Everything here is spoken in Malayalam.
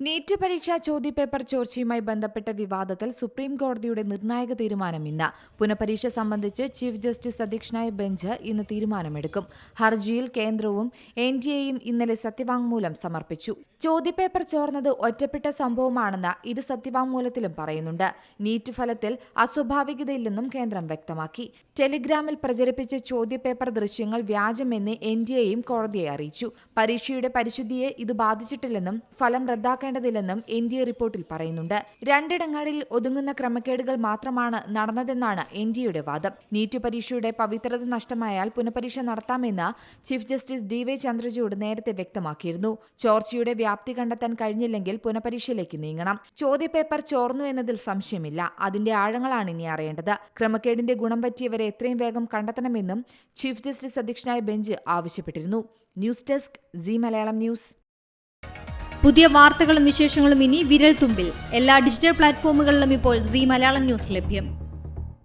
നീറ്റ് പരീക്ഷാ ചോദ്യപേപ്പർ ചോർച്ചയുമായി ബന്ധപ്പെട്ട വിവാദത്തിൽ സുപ്രീം കോടതിയുടെ നിർണായക തീരുമാനം ഇന്ന്. പുനഃപരീക്ഷ സംബന്ധിച്ച് ചീഫ് ജസ്റ്റിസ് അധ്യക്ഷനായ ബെഞ്ച് ഇന്ന് തീരുമാനമെടുക്കും. ഹർജിയിൽ കേന്ദ്രവും എൻ ഡി എയും ഇന്നലെ സത്യവാങ്മൂലം സമർപ്പിച്ചു. ചോദ്യപേപ്പർ ചോർന്നത് ഒറ്റപ്പെട്ട സംഭവമാണെന്ന് ഇരു സത്യവാങ്മൂലത്തിലും പറയുന്നുണ്ട്. നീറ്റ് ഫലത്തിൽ അസ്വാഭാവികതയില്ലെന്നും കേന്ദ്രം വ്യക്തമാക്കി. ടെലിഗ്രാമിൽ പ്രചരിപ്പിച്ച ചോദ്യപേപ്പർ ദൃശ്യങ്ങൾ വ്യാജമെന്ന് എൻ ഡി എയും കോടതിയെ അറിയിച്ചു. പരീക്ഷയുടെ പരിശുദ്ധിയെ ഇത് ബാധിച്ചിട്ടില്ലെന്നും ഫലം റദ്ദാക്കേണ്ടതില്ലെന്നും എൻ ഡി എ റിപ്പോർട്ടിൽ പറയുന്നുണ്ട്. രണ്ടിടങ്ങളിൽ ഒതുങ്ങുന്ന ക്രമക്കേടുകൾ മാത്രമാണ് നടന്നതെന്നാണ് എൻ ഡി എയുടെ വാദം. നീറ്റ് പരീക്ഷയുടെ പവിത്രത നഷ്ടമായാൽ പുനഃപരീക്ഷ നടത്താമെന്ന് chief justice D Y Chandrachud നേരത്തെ വ്യക്തമാക്കിയിരുന്നു. ചോർച്ചയുടെ വ്യാപ്തി കണ്ടെത്താൻ കഴിഞ്ഞില്ലെങ്കിൽ പുനഃപരീക്ഷയിലേക്ക് നീങ്ങണം. ചോദ്യപേപ്പർ ചോർന്നു എന്നതിൽ സംശയമില്ല. അതിന്റെ ആഴങ്ങളാണ് ഇനി അറിയേണ്ടത്. ക്രമക്കേടിന്റെ ഗുണം പറ്റിയവരെ എത്രയും വേഗം കണ്ടെത്തണമെന്നും ചീഫ് ജസ്റ്റിസ് അധ്യക്ഷനായ ബെഞ്ച് ആവശ്യപ്പെട്ടിരുന്നു. News desk Zee Malayalam news. പുതിയ വാർത്തകളും വിശേഷങ്ങളും ഇനി വിരൽ തുമ്പിൽ എല്ലാ ഡിജിറ്റൽ പ്ലാറ്റ്ഫോമുകളിലും ഇപ്പോൾ സി മലയാളം ന്യൂസ് ലഭ്യം.